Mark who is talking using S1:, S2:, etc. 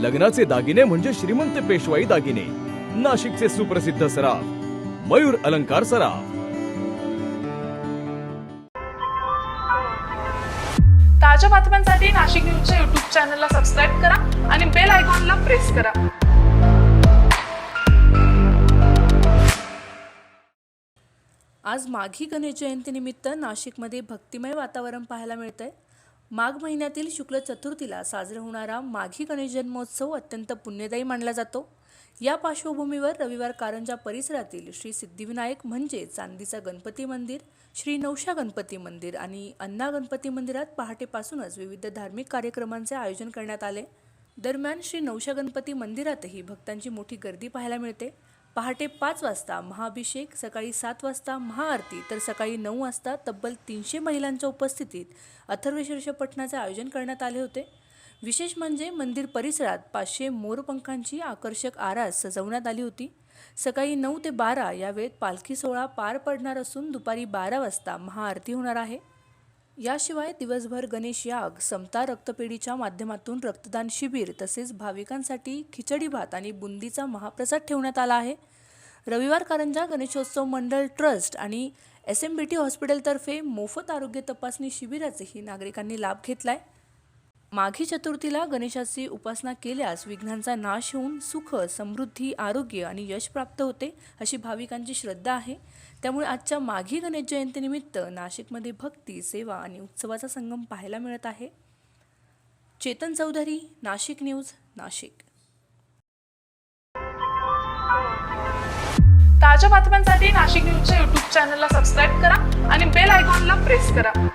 S1: लग्नाचे दागिने म्हणजे श्रीमंत पेशवाई दागिने. नाशिकचे सुप्रसिद्ध सराफ मयूर अलंकार सराफ.
S2: ताज्या बातम्यांसाठी नाशिक न्यूजच्या युट्यूब चॅनलला सबस्क्राईब करा आणि बेल आयकॉनला प्रेस करा.
S3: आज माघी गणेश जयंतीनिमित्त नाशिकमध्ये भक्तिमय वातावरण पाहायला मिळतंय. माघ महिन्यातील शुक्ल चतुर्थीला साजरा होणारा माघी गणेश जन्मोत्सव अत्यंत पुण्यदायी मानला जातो. या पार्श्वभूमीवर रविवार कारंजा परिसरातील श्री सिद्धिविनायक म्हणजे चांदीचा गणपती मंदिर श्री नवशा गणपती मंदिर आणि अन्ना गणपती मंदिरात पहाटेपासूनच विविध धार्मिक कार्यक्रमांचे आयोजन करण्यात आले. दरम्यान श्री नवशा गणपती मंदिरातही भक्तांची मोठी गर्दी पाहायला मिळते. पहाटे पाच वाजता महाअभिषेक सकाळी सात वाजता महाआरती तर सकाळी नऊ वाजता तब्बल तीनशे महिलांच्या उपस्थितीत अथर्वशीर्ष पठणाचे आयोजन करण्यात आले होते. विशेष म्हणजे मंदिर परिसरात पाचशे मोरपंखांची आकर्षक आरास सजवण्यात आली होती. सकाळी नऊ ते बारा या वेळेत पालखी सोहळा पार पडणार असून दुपारी बारा वाजता महाआरती होणार आहे. याशिवाय दिवसभर गणेश याग समता रक्तपेढीच्या माध्यमातून रक्तदान शिबिर तसेच भाविकांसाठी खिचडी भात आणि बुंदीचा महाप्रसाद ठेवण्यात आला आहे. रविवार कारंजा गणेशोत्सव मंडळ ट्रस्ट आणि एस एम बी टी हॉस्पिटलतर्फे मोफत आरोग्य तपासणी शिबिराचेही नागरिकांनी लाभ घेतला आहे माघी चतुर्थीला गणेशाची उपासना केल्यास विघ्नांचा नाश होऊन सुख समृद्धी आरोग्य आणि यश प्राप्त होते अशी भाविकांची श्रद्धा आहे. त्यामुळे आजच्या माघी गणेश जयंतीनिमित्त नाशिकमध्ये भक्ती सेवा आणि उत्सवाचा संगम पाहायला मिळत आहे. चेतन चौधरी नाशिक न्यूज नाशिक.
S2: ताज्या बातम्यांसाठी नाशिक न्यूजच्या युट्यूब चॅनलला सबस्क्राईब करा आणि बेल आयकॉनला प्रेस करा.